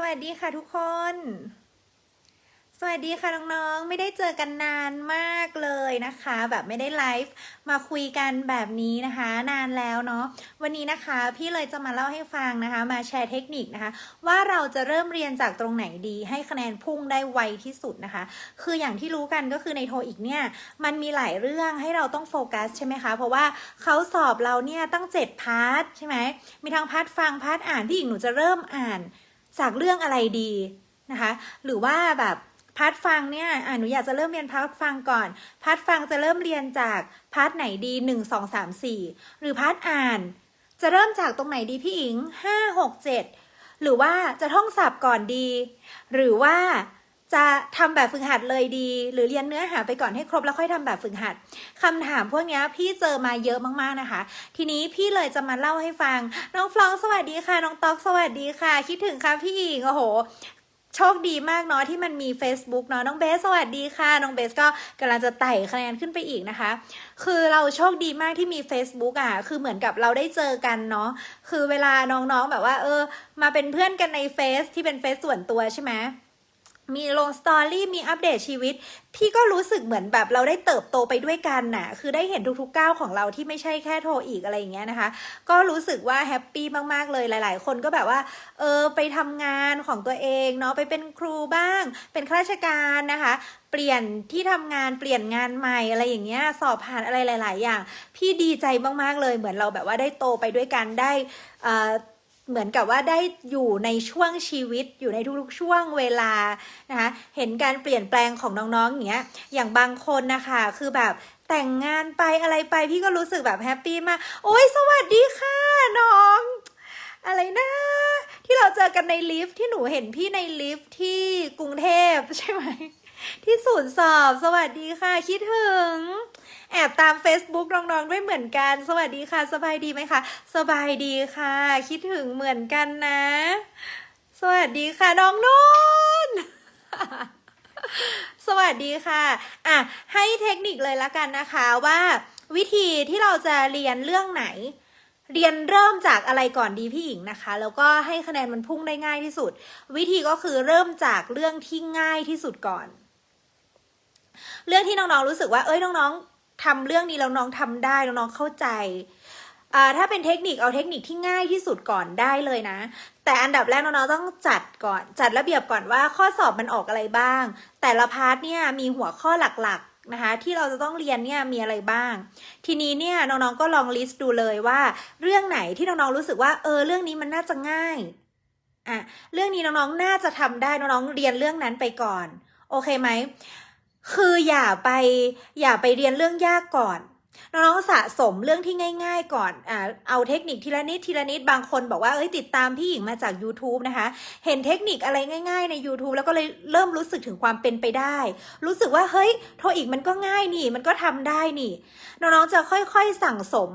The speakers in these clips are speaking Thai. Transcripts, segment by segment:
สวัสดีค่ะทุกคน สวัสดีค่ะน้องๆ ไม่ได้เจอกันนานมากเลยนะคะ แบบไม่ได้ไลฟ์มาคุยกันแบบนี้นะคะ นานแล้วเนาะ วันนี้นะคะพี่เลยจะมาเล่าให้ฟังนะคะ มาแชร์เทคนิคนะคะ ว่าเราจะเริ่มเรียนจากตรงไหนดี ให้คะแนนพุ่งได้ไวที่สุดนะคะ คืออย่างที่รู้กันก็คือในโทอีกเนี่ย มันมีหลายเรื่องให้เราต้องโฟกัสใช่ไหมคะ เพราะว่าเขาสอบเราเนี่ยตั้ง7พาร์ทใช่ไหม มีทั้งพาร์ทฟังพาร์ทอ่านพี่หญิงหนูจะเริ่มอ่าน จากเรื่องอะไรดีนะคะ หรือว่าแบบพาร์ทฟังเนี่ยอ่าหนูอยากจะเริ่มเรียนพาร์ทฟังก่อนพาร์ทฟังจะเริ่มเรียนจากพาร์ทไหนดีหนึ่งสองสามสี่หรือพาร์ทอ่าน จะเริ่มจากตรงไหนดีพี่อิงห้าหกเจ็ดหรือว่าจะท่องศัพท์ก่อนดี หรือว่า จะทำแบบฝึกหัดเลยดี หรือเรียนเนื้อหาไปก่อนให้ครบแล้วค่อยทำแบบฝึกหัดคำถามพวกนี้พี่เจอมาเยอะมากๆนะคะ ทีนี้พี่เลยจะมาเล่าให้ฟัง น้องฟลองสวัสดีค่ะ น้องต๊อกสวัสดีค่ะ คิดถึงค่ะพี่อิงโอ้โหโชคดีมากเนาะที่มันมี Facebook เนาะน้องเบสสวัสดีค่ะ น้องเบสก็กำลังจะไต่คะแนนขึ้นไปอีกนะคะ คือเราโชคดีมากที่มี Facebook อะคือเหมือนกับเราได้เจอกันเนาะคือเวลาน้องๆแบบว่า เออ มาเป็นเพื่อนกันในเฟซที่เป็นเฟซส่วนตัวใช่ไหม มีลงสตอรี่มีอัปเดตชีวิต พี่ก็รู้สึกเหมือนแบบเราได้เติบโตไปด้วยกันน่ะ คือได้เห็นทุกๆก้าวของเราที่ไม่ใช่แค่โทรอีกอะไรอย่างเงี้ยนะคะ ก็รู้สึกว่าแฮปปี้มากๆเลยหลาย ๆ คนก็แบบว่าเออไปทำงานของตัวเองเนาะไปเป็นครูบ้าง เป็นข้าราชการนะคะ เปลี่ยนที่ทำงานเปลี่ยนงานใหม่อะไรอย่างเงี้ยสอบผ่านอะไรหลาย ๆ อย่าง พี่ดีใจมากๆเลยเหมือนเราแบบว่าได้โตไปด้วยกันได้อ่อ เหมือนกับว่าได้อยู่ในช่วงชีวิตอยู่ในทุกๆช่วงเวลานะคะเห็นการเปลี่ยนแปลงของน้องๆอย่างเงี้ยอย่างบางคนนะคะคือแบบแต่งงานไปอะไรไปพี่ก็รู้สึกแบบแฮปปี้มาก โอ้ยสวัสดีค่ะน้อง อะไรนะที่เราเจอกันในลิฟต์ที่หนูเห็นพี่ในลิฟต์ที่กรุงเทพใช่ไหม ที่ศูนย์สอบ สวัสดีค่ะ คิดถึง แอบตาม Facebook น้องๆด้วยเหมือนกัน สวัสดีค่ะ สบายดีไหมคะ สบายดีค่ะ คิดถึงเหมือนกันนะ สวัสดีค่ะน้องนุ่นสวัสดีค่ะ อะ ให้เทคนิคเลยละกันนะคะว่าวิธีที่เราจะเรียนเรื่องไหน เรียนเริ่มจากอะไรก่อนดีพี่หญิงนะคะ แล้วก็ให้คะแนนมันพุ่งได้ง่ายที่สุด วิธีก็คือเริ่มจากเรื่องที่ง่ายที่สุดก่อน เรื่องที่น้องๆรู้สึกว่า เอ้ยน้องๆทำเรื่องนี้แล้วน้องทำได้น้องๆเข้าใจอ่าถ้าเป็นเทคนิคเอาเทคนิคที่ง่ายที่สุดก่อนได้เลยนะ แต่อันดับแรกน้องๆต้องจัดก่อนจัดระเบียบก่อนว่าข้อสอบมันออกอะไรบ้าง แต่ละพาร์ทเนี่ยมีหัวข้อหลักๆนะคะ ที่เราจะต้องเรียนเนี่ยมีอะไรบ้าง ทีนี้เนี่ยน้องๆก็ลองลิสต์ดูเลยว่า เรื่องไหนที่น้องๆรู้สึกว่าเออเรื่องนี้มันน่าจะง่ายอะเรื่องนี้น้องๆน่าจะทำได้น้องๆเรียนเรื่องนั้นไปก่อน โอเคไหม คืออย่าไปอย่าไปเรียนเรื่องยากก่อนน้องๆสะสมเรื่องที่ง่าย ๆ ก่อนอ่าเอาเทคนิคทีละนิดทีละนิดบางคนบอกว่าเอ้ยติดตามพี่หญิงมาจาก YouTube นะคะ เห็นเทคนิคอะไรง่าย ๆ ใน YouTube แล้วก็เลยเริ่มรู้สึกถึงความเป็นไปได้ รู้สึกว่าเฮ้ยโทรอีกมันก็ง่ายนี่ มันก็ทำได้นี่ น้องๆจะค่อยๆสั่งสม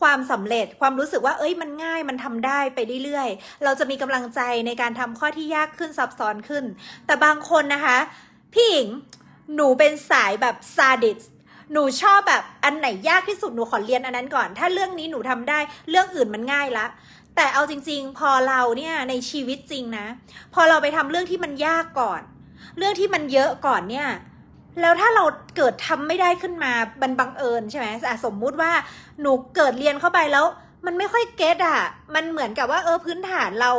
ความสำเร็จความรู้สึกว่าเอ้ยมันง่ายมันทำได้ไปเรื่อยๆ เราจะมีกำลังใจในการทำข้อที่ยากขึ้นซับซ้อนขึ้น แต่บางคนนะคะพี่หญิง หนูเป็นสายแบบซาดิสหนูชอบแบบอันไหนยากที่สุดหนูขอเรียนอันนั้นก่อน ถ้าเรื่องนี้หนูทำได้เรื่องอื่นมันง่ายละ แต่เอาจริง ๆ พอเราเนี่ยในชีวิตจริงนะ พอเราไปทำเรื่องที่มันยากก่อน เรื่องที่มันเยอะก่อนเนี่ยแล้วถ้าเราเกิดทำไม่ได้ขึ้นมาบันบังเอิญใช่ไหมสมมุติว่าหนูเกิดเรียนเข้าไปแล้ว มันไม่ค่อยเก็ตอะ มันเหมือนกับว่าเออพื้นฐานเรา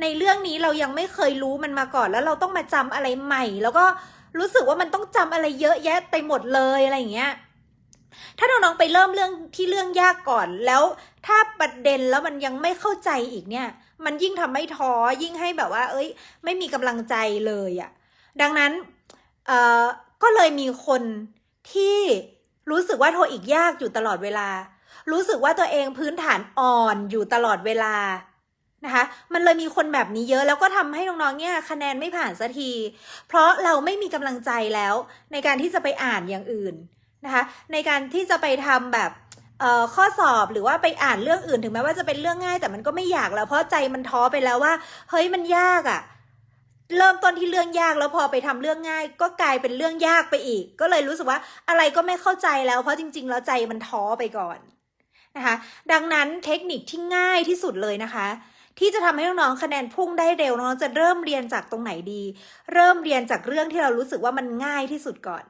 ในเรื่องนี้เรายังไม่เคยรู้มันมาก่อนแล้วเราต้องมาจำอะไรใหม่ แล้วก็ รู้สึกว่ามันต้องจำอะไรเยอะแยะไปหมดเลยอะไรอย่างเงี้ยถ้าน้องๆไปเริ่มเรื่องที่เรื่องยากก่อนแล้ว ถ้าประเด็นแล้วมันยังไม่เข้าใจอีกเนี่ย มันยิ่งทำให้ท้อยิ่งให้แบบว่า เอ้ย ไม่มีกำลังใจเลยอะ่ะดังนั้นเอ่อก็เลยมีคนที่รู้สึกว่าโทรอีกยากอยู่ตลอดเวลา รู้สึกว่าตัวเองพื้นฐานอ่อนอยู่ตลอดเวลา นะคะ มันเลยมีคนแบบนี้เยอะแล้วก็ทำให้น้องๆเนี่ยคะแนนไม่ผ่านสักที เพราะเราไม่มีกำลังใจแล้ว ในการที่จะไปอ่านอย่างอื่นนะคะ ในการที่จะไปทำแบบข้อสอบหรือว่าไปอ่านเรื่องอื่นถึงแม้ว่าจะเป็นเรื่องง่ายแต่มันก็ไม่อยากแล้วเพราะใจมันท้อไปแล้วว่า เฮ้ยมันยากอะ่ะเริ่มต้นที่เรื่องยากแล้วพอไปทำเรื่องง่าย ก็กลายเป็นเรื่องยากไปอีก ก็เลยรู้สึกว่าอะไรก็ไม่เข้าใจแล้ว เพราะจริง ๆ แล้วใจมันท้อไปก่อนนะคะ ดังนั้นเทคนิคที่ง่ายที่สุดเลยนะคะ ที่จะทำให้น้องๆคะแนนพุ่งได้เร็วน้องๆจะเริ่มเรียนจากตรงไหนดี เริ่มเรียนจากเรื่องที่เรารู้สึกว่ามันง่ายที่สุดก่อน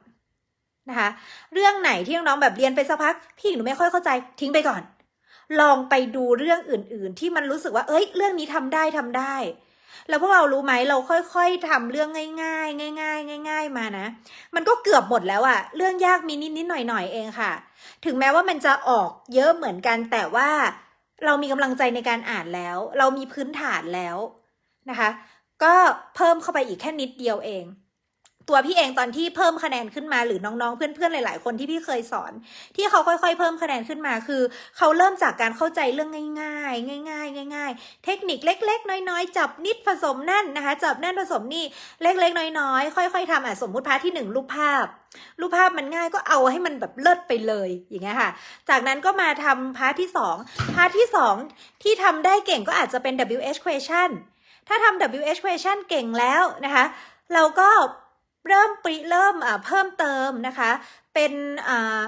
นะคะเรื่องไหนที่น้องๆแบบเรียนไปสักพัก พี่หนูไม่ค่อยเข้าใจทิ้งไปก่อน ลองไปดูเรื่องอื่น ๆ ที่มันรู้สึกว่า เอ้ย เรื่องนี้ทำได้ทำได้ แล้วพวกเรารู้ไหมเราค่อยๆทำเรื่องง่าย ๆ ง่าย ๆ ง่าย ๆ มานะ มันก็เกือบหมดแล้วอะเรื่องยากมีนิดๆหน่อยๆเองค่ะ ถึงแม้ว่ามันจะออกเยอะเหมือนกันแต่ว่า เรามีกำลังใจในการอ่านแล้ว เรามีพื้นฐานแล้วนะคะ ก็เพิ่มเข้าไปอีกแค่นิดเดียวเอง ตัวพี่เองตอนที่เพิ่มคะแนนขึ้นมาหรือน้องๆ เพื่อนๆ หลาย ๆ คนที่พี่เคยสอน ที่เขาค่อยๆ เพิ่มคะแนนขึ้นมาคือ เขาเริ่มจากการเข้าใจเรื่องง่าย ๆ ง่าย ๆ ง่าย ๆ เทคนิคเล็ก ๆ น้อย ๆ จับนิดผสมนั่นนะคะ จับนั่นผสมนี่เล็ก ๆ น้อย ๆ ค่อย ๆทำอะสมมุติพาร์ทที่หนึ่งรูปภาพ รูปภาพมันง่ายก็เอาให้มันแบบเลิศไปเลยอย่างเงี้ยค่ะ จากนั้นก็มาทำพาร์ทที่สองพาร์ทที่สองที่ทำได้เก่งก็อาจจะเป็น WH question ถ้าทำ WH question เก่งแล้วนะคะ เราก็ เริ่มปริเริ่มเพิ่มเติมนะคะ เป็นอ่า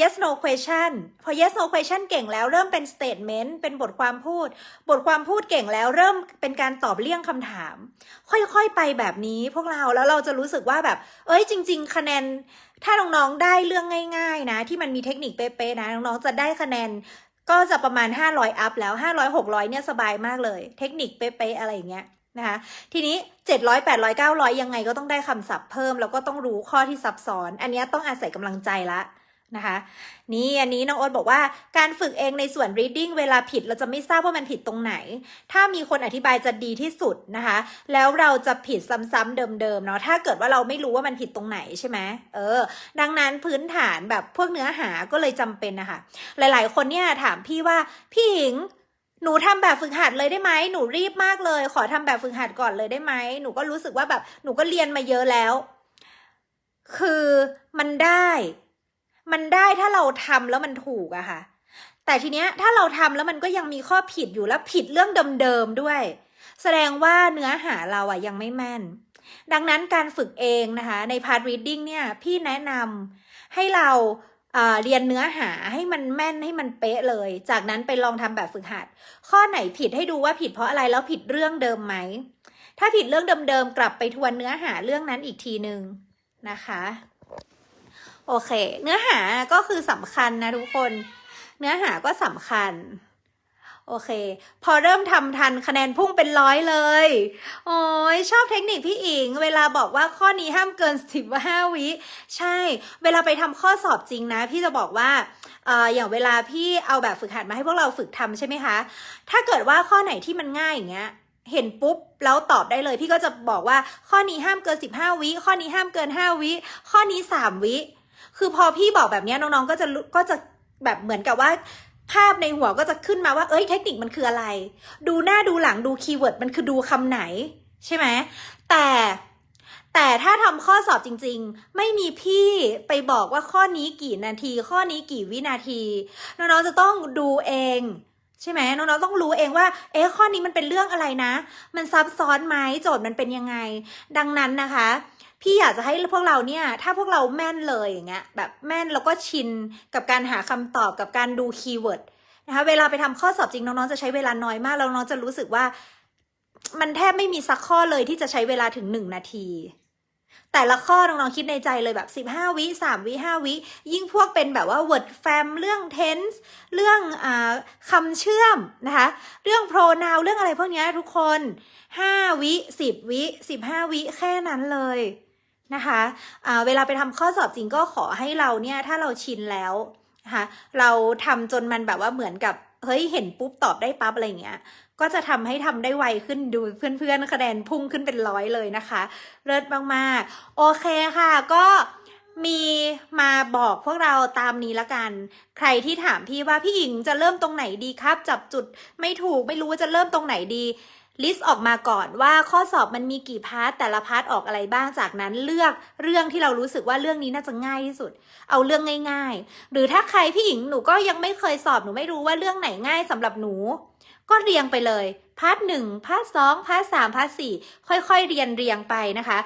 yes no question พอ yes no question เก่งแล้วเริ่มเป็น statement เป็นบทความพูด บทความพูดเก่งแล้วเริ่มเป็นการตอบเลี่ยงคำถาม ค่อยๆไปแบบนี้พวกเราแล้วเราจะรู้สึกว่าแบบ เอ้ยจริง ๆ คะแนน ถ้าน้องๆได้เรื่องง่าย ๆ นะ ที่มันมีเทคนิคเป๊ะๆนะน้องๆจะได้คะแนนก็จะประมาณ 500 อัพแล้ว 500 600 เนี่ยสบายมากเลย เทคนิคเป๊ะๆอะไรอย่างเงี้ย นะคะทีนี้ 700 800 900 ยังไงก็ต้องได้คำศัพท์เพิ่ม แล้วก็ต้องรู้ข้อที่ซับซ้อน อันนี้ต้องอาศัยกำลังใจละนะคะนี่อันนี้น้องโอ๊ตบอกว่าการฝึกเองในส่วน reading เวลาผิดเราจะไม่ทราบว่ามันผิดตรงไหน ถ้ามีคนอธิบายจะดีที่สุดนะคะ แล้วเราจะผิดซ้ำๆเดิมๆเนาะถ้าเกิดว่าเราไม่รู้ว่ามันผิดตรงไหนใช่ไหมเออ ดังนั้นพื้นฐานแบบพวกเนื้อหาก็เลยจำเป็นนะคะหลายๆ คนเนี่ยถามพี่ว่าพี่หญิง หนูทำแบบฝึกหัดเลยได้ไหมหนูรีบมากเลย ขอทำแบบฝึกหัดก่อนเลยได้ไหมหนูก็รู้สึกว่าแบบหนูก็เรียนมาเยอะแล้ว คือมันได้ มันได้ถ้าเราทำแล้วมันถูกอะค่ะ แต่ทีเนี้ยถ้าเราทำแล้วมันก็ยังมีข้อผิดอยู่แล้วผิดเรื่องเดิมๆด้วย แสดงว่าเนื้อหาเราอะยังไม่แม่น ดังนั้นการฝึกเองนะคะ ในพาร์ท reading เนี่ยพี่แนะนำให้เรา เรียนเนื้อหาให้มันแม่นให้มันเป๊ะเลย จากนั้นไปลองทำแบบฝึกหัด ข้อไหนผิดให้ดูว่าผิดเพราะอะไรแล้วผิดเรื่องเดิมไหม ถ้าผิดเรื่องเดิมๆกลับไปทวนเนื้อหาเรื่องนั้นอีกทีหนึ่งนะคะ โอเค เนื้อหาก็คือสำคัญนะทุกคน เนื้อหาก็สำคัญ โอเค พอเริ่มทำทันคะแนนพุ่งเป็นร้อยเลย โอ้ยชอบเทคนิคพี่อิง เวลาบอกว่าข้อนี้ห้ามเกินสิบห้าวิ ใช่ เวลาไปทำข้อสอบจริงนะ พี่จะบอกว่าเอออย่างเวลาพี่เอาแบบฝึกหัดมาให้พวกเราฝึกทำใช่ไหมคะ ถ้าเกิดว่าข้อไหนที่มันง่ายอย่างเงี้ยเห็นปุ๊บแล้วตอบได้เลย พี่ก็จะบอกว่าข้อนี้ห้ามเกินสิบห้าวิข้อนี้ห้ามเกินห้าวิข้อนี้สามวิ คือพอพี่บอกแบบนี้น้องๆก็จะก็จะแบบเหมือนกับว่า ภาพในหัวก็จะขึ้นมาว่า เอ้ยเทคนิคมันคืออะไร ดูหน้าดูหลังดูคีย์เวิร์ดมันคือดูคำไหน ใช่ไหม แต่แต่ถ้าทำข้อสอบจริงๆ ไม่มีพี่ไปบอกว่าข้อนี้กี่นาที ข้อนี้กี่วินาที น้องๆจะต้องดูเอง ใช่ไหมน้องๆต้องรู้เองว่า เอ๊ะข้อนี้มันเป็นเรื่องอะไรนะ มันซับซ้อนไหมโจทย์มันเป็นยังไง ดังนั้นนะคะ พี่อยากจะให้พวกเราเนี่ย ถ้าพวกเราแม่นเลยอย่างเงี้ยแบบแม่นแล้วก็ชินกับการหาคำตอบกับการดูคีย์เวิร์ดนะคะเวลาไปทำข้อสอบจริงน้องๆจะใช้เวลาน้อยมากแล้วน้องจะรู้สึกว่า มันแทบไม่มีสักข้อเลยที่จะใช้เวลาถึงหนึ่งนาที แต่ละข้อน้องๆคิดในใจเลยแบบ 15 วิ 3 วิ 5 วิ ยิ่งพวกเป็นแบบว่า word fam เรื่อง tense เรื่องอคำเชื่อมนะคะ เรื่อง pronoun เรื่องอะไรพวกนี้ทุกคน 5 วิ 10 วิ 15 วิแค่นั้นเลย นะคะอ่าเวลาไปทำข้อสอบจริงก็ขอให้เราเนี่ยถ้าเราชินแล้วนะคะเราทำจนมันแบบว่าเหมือนกับเฮ้ยเห็นปุ๊บตอบได้ปั๊บอะไรเงี้ย ก็จะทำให้ทำได้ไวขึ้นดูเพื่อนๆคะแนนพุ่งขึ้นเป็นร้อยเลยนะคะ เลิศมากๆ โอเคค่ะก็มีมาบอกพวกเราตามนี้ละกัน ใครที่ถามพี่ว่าพี่หญิงจะเริ่มตรงไหนดีครับ จับจุดไม่ถูกไม่รู้ว่าจะเริ่มตรงไหนดี ลิสต์ออกมาก่อนว่าข้อสอบมันมีกี่พาร์ทแต่ละพาร์ทออกอะไรบ้างจากนั้นเลือกเรื่องที่เรารู้สึกว่าเรื่องนี้น่าจะง่ายที่สุด เอาเรื่องง่าย ๆ หรือถ้าใครพี่หญิงหนูก็ยังไม่เคยสอบหนูไม่รู้ว่าเรื่องไหนง่ายสำหรับหนู ก็เรียงไปเลยพาร์ทหนึ่งพาร์ทสองพาร์ทสามพาร์ทสี่ค่อยๆเรียนเรียงไปนะคะ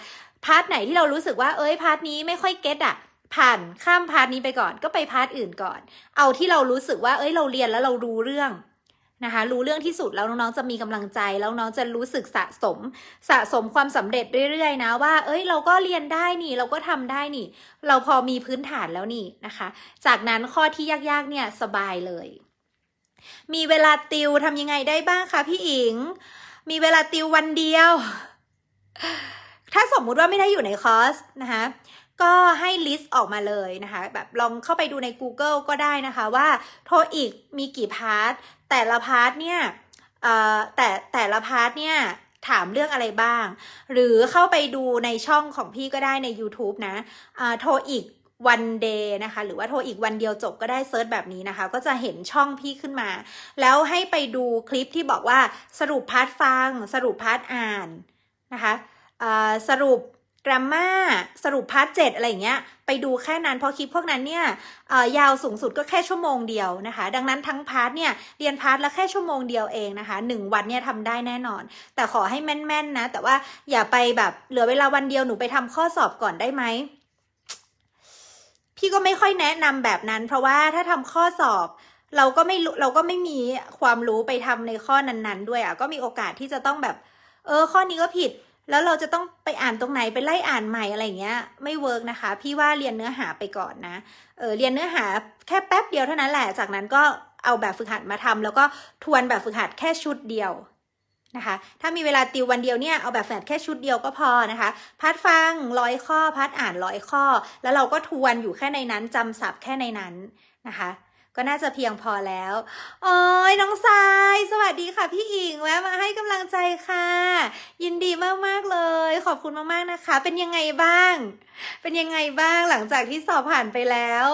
พาร์ทไหนที่เรารู้สึกว่าเอ้ยพาร์ทนี้ไม่ค่อยเก็ตอะผ่านข้ามพาร์ทนี้ไปก่อนก็ไปพาร์ทอื่นก่อน เอาที่เรารู้สึกว่าเอ้ยเราเรียนแล้วเรารู้เรื่อง นะคะรู้เรื่องที่สุดแล้วน้องๆจะมีกำลังใจแล้วน้องจะรู้สึกสะสม สะสมความสำเร็จเรื่อยๆนะว่า เอ้ยเราก็เรียนได้นี่ เราก็ทำได้นี่ เราพอมีพื้นฐานแล้วนี่นะคะ จากนั้นข้อที่ยากๆเนี่ยสบายเลย มีเวลาติวทำยังไงได้บ้างคะพี่อิง มีเวลาติววันเดียว ถ้าสมมุติว่าไม่ได้อยู่ในคอร์สนะคะ ก็ให้ลิสต์ออกมาเลยนะคะ แบบลองเข้าไปดูใน Google ก็ได้นะคะว่าโทอีกมีกี่พาร์ท แต่ละพาร์ทเนี่ยแต่แต่ละพาร์ทเนี่ยถามเรื่องอะไรบ้าง หรือเข้าไปดูในช่องของพี่ก็ได้ใน YouTube นะโทอีกวันเดย์นะคะ หรือว่าโทรอีกวันเดียวจบก็ได้เซิร์ชแบบนี้นะคะ ก็จะเห็นช่องพี่ขึ้นมา แล้วให้ไปดูคลิปที่บอกว่าสรุปพาร์ทฟัง สรุปพาร์ทอ่านนะคะสรุป กราฟมาสรุปพาร์ทเจ็ดอะไรอย่างเงี้ย ไปดูแค่นั้นเพราะคลิปพวกนั้นเนี่ยเอ่อยาวสูงสุดก็แค่ชั่วโมงเดียวนะคะ ดังนั้นทั้งพาร์ทเนี่ยเรียนพาร์ทละแค่ชั่วโมงเดียวเองนะคะหนึ่งวันเนี่ยทำได้แน่นอน แต่ขอให้แม่นๆนะ แต่ว่าอย่าไปแบบเหลือเวลาวันเดียวหนูไปทำข้อสอบก่อนได้ไหมพี่ก็ไม่ค่อยแนะนำแบบนั้น เพราะว่าถ้าทำข้อสอบเราก็ไม่เราก็ไม่มีความรู้ไปทำในข้อนั้น ๆ ด้วยอะก็มีโอกาสที่จะต้องแบบ เออ ข้อนี้ก็ผิด แล้วเราจะต้องไปอ่านตรงไหนไปไล่อ่านใหม่อะไรเงี้ย ไม่เวิร์กนะคะ พี่ว่าเรียนเนื้อหาไปก่อนนะเออเรียนเนื้อหาแค่แป๊บเดียวเท่านั้นแหละจากนั้นก็เอาแบบฝึกหัดมาทำแล้วก็ทวนแบบฝึกหัดแค่ชุดเดียวนะคะ ถ้ามีเวลาติววันเดียวเนี่ยเอาแบบฝึกหัดแค่ชุดเดียวก็พอนะคะ พัดฟังร้อยข้อ พัดอ่านร้อยข้อ แล้วเราก็ทวนอยู่แค่ในนั้นจำศัพท์แค่ในนั้นนะคะ ก็น่าจะเพียงพอแล้วโอ้ยน้องทราย สวัสดีค่ะพี่อิงแวะมาให้กำลังใจค่ะ ยินดีมากๆเลย ขอบคุณมากๆนะคะ เป็นยังไงบ้าง เป็นยังไงบ้างหลังจากที่สอบผ่านไปแล้ว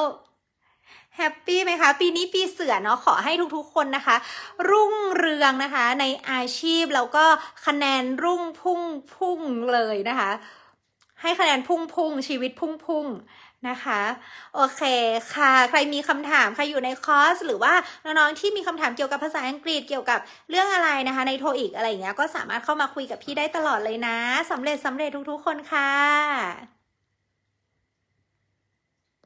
แฮปปี้ไหมคะ ปีนี้ปีเสือเนาะขอให้ทุกๆคนนะคะ รุ่งเรืองนะคะ ในอาชีพแล้วก็คะแนนรุ่งพุ่งพุ่งเลยนะคะ ให้คะแนนพุ่งพุ่งชีวิตพุ่งพุ่ง นะคะ โอเคค่ะ ใครมีคำถามใครอยู่ในคอร์ส หรือว่าน้องๆที่มีคำถามเกี่ยวกับภาษาอังกฤษเกี่ยวกับเรื่องอะไรนะคะ ในโทอีกอะไรอย่างเงี้ยก็สามารถเข้ามาคุยกับพี่ได้ตลอดเลยนะสำเร็จสำเร็จทุกๆคนค่ะ